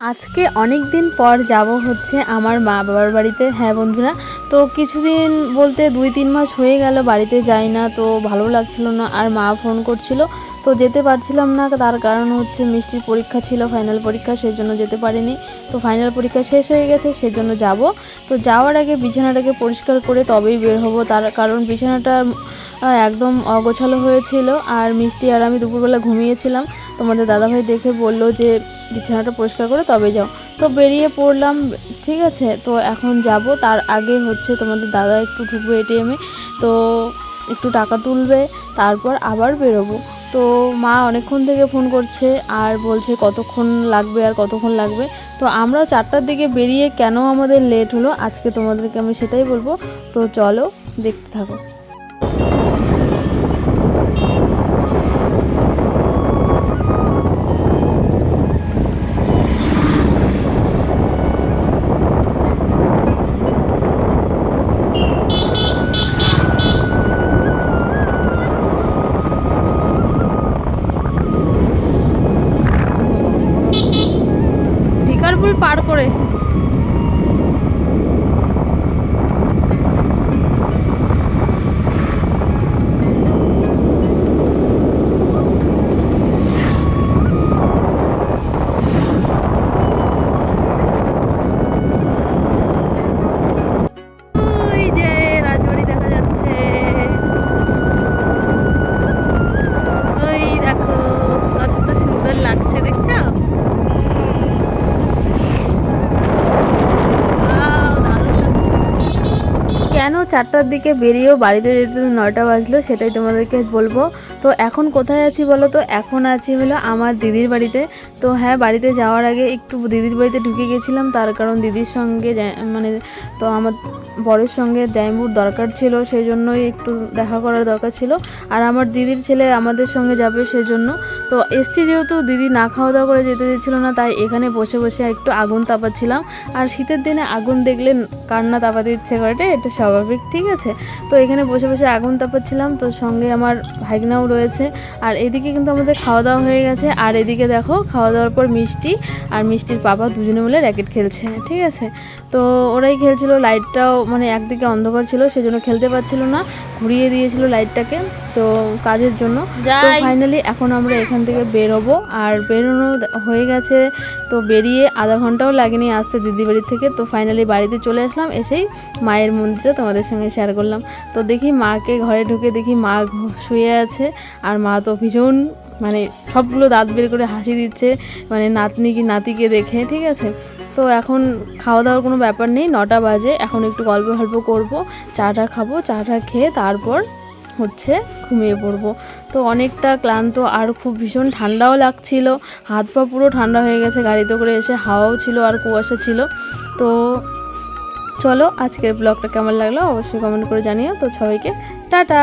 আজকে অনেক দিন পর যাব হচ্ছে আমার মা বাবার বাড়িতে। হ্যাঁ বন্ধুরা, তো কিছুদিন বলতে দুই তিন মাস হয়ে গেল বাড়িতে যাই না, তো ভালো লাগছিল না। আর মা ফোন করছিল, তো যেতে পারছিলাম না। তার কারণ হচ্ছে মিষ্টির পরীক্ষা ছিল ফাইনাল পরীক্ষা সেই জন্য যেতে পারিনি। তো ফাইনাল পরীক্ষা শেষ হয়ে গেছে, সেজন্য যাব। তো যাওয়ার আগে বিছানাটাকে পরিষ্কার করে তবেই বের হব। তার কারণ বিছানাটা একদম অগোছালো হয়েছিল। আর মিষ্টি আর আমি দুপুরবেলা ঘুমিয়েছিলাম। তোমাদের দাদাভাই দেখে বলল যে, বিছানাটা পরিষ্কার করে তবে যাও। তো বেরিয়ে পড়লাম, ঠিক আছে? তো এখন যাব। তার আগে হচ্ছে তোমাদের দাদা একটু ঢুকবে এটিএমে তো একটু টাকা তুলবে, তারপর আবার বেরোবো। তো মা অনেকক্ষণ থেকে ফোন করছে আর বলছে কতক্ষণ লাগবে আর কতক্ষণ লাগবে। তো আমরা চারটার দিকে বেরিয়ে কেন আমাদের লেট হলো, আজকে তোমাদেরকে আমি সেটাই বলব। তো চলো, দেখতে থাকো। করে কেন চারটার দিকে বেরিয়েও বাড়িতে যেতে নয়টা বাজলো, সেটাই তোমাদেরকে বলব। তো এখন কোথায় আছি বলো তো? এখন আছি হলো আমার দিদির বাড়িতে। তো হ্যাঁ বাড়িতে যাওয়ার আগে একটু দিদির বাড়িতে ঢুকে গেছিলাম, তার কারণ দিদির সঙ্গে মানে তো আমার বরের সঙ্গে জাইমুর দরকার ছিল, সেই জন্যই একটু দেখা করার দরকার ছিল। আর আমার দিদির ছেলে আমাদের সঙ্গে যাবে সেই জন্য তো এসছি যেহেতু দিদি না খাওয়া দাওয়া করে যেতে দিচ্ছিল না, তাই এখানে বসে বসে একটু আগুন তাপাচ্ছিলাম। আর শীতের দিনে আগুন দেখলে কান্না তাপাতে ইচ্ছে করে, এটা স্বাভাবিক, ঠিক আছে? তো এখানে বসে বসে আগুন তাপাচ্ছিলাম, তো সঙ্গে আমার ভাগনাও রয়েছে। আর এদিকে কিন্তু আমাদের খাওয়া দাওয়া হয়ে গেছে। আর এদিকে দেখো, খাওয়া দাওয়ার পর মিষ্টি, আর মিষ্টির বাবা দুজনে মিলে র্যাকেট খেলছে, ঠিক আছে? তো ওরাই খেলছিল লাইটটাও মানে একদিকে অন্ধকার ছিল সেজন্য খেলতে পারছিল না ঘুরিয়ে দিয়েছিল লাইটটাকে তো কাজের জন্য। তো ফাইনালি এখন আমরা এখান থেকে বেরোবো আর বেরোনো হয়ে গেছে তো বেরিয়ে আধা ঘন্টাও লাগেনি আসতে দিদি বাড়ির থেকে তো ফাইনালি বাড়িতে চলে আসলাম এসেই মায়ের মন্দিরটা তোমাদের সঙ্গে শেয়ার করলাম। তো দেখি মাকে ঘরে ঢুকে দেখি মা শুয়ে আছে আর মা তো ভীষণ মানে সবগুলো দাঁত বের করে হাসি দিচ্ছে মানে নাতনি কি নাতিকে দেখে, ঠিক আছে? তো এখন খাওয়া দাওয়ার কোনো ব্যাপার নেই, নটা বাজে, এখন একটু গল্প গল্প করব, চাটা খাব, চাটা খেয়ে তারপর হচ্ছে ঘুমিয়ে পড়ব। তো অনেকটা ক্লান্ত আর খুব ভীষণ ঠান্ডাও লাগছিল, হাত পা পুরো ঠান্ডা হয়ে গেছে, গাড়িতে করে এসে হাওয়াও ছিল আর কুয়াশা ছিল। তো চলো আজকের ব্লগটা কেমন লাগল অবশ্যই কমেন্ট করে জানিও। তো সবাইকে, টাটা!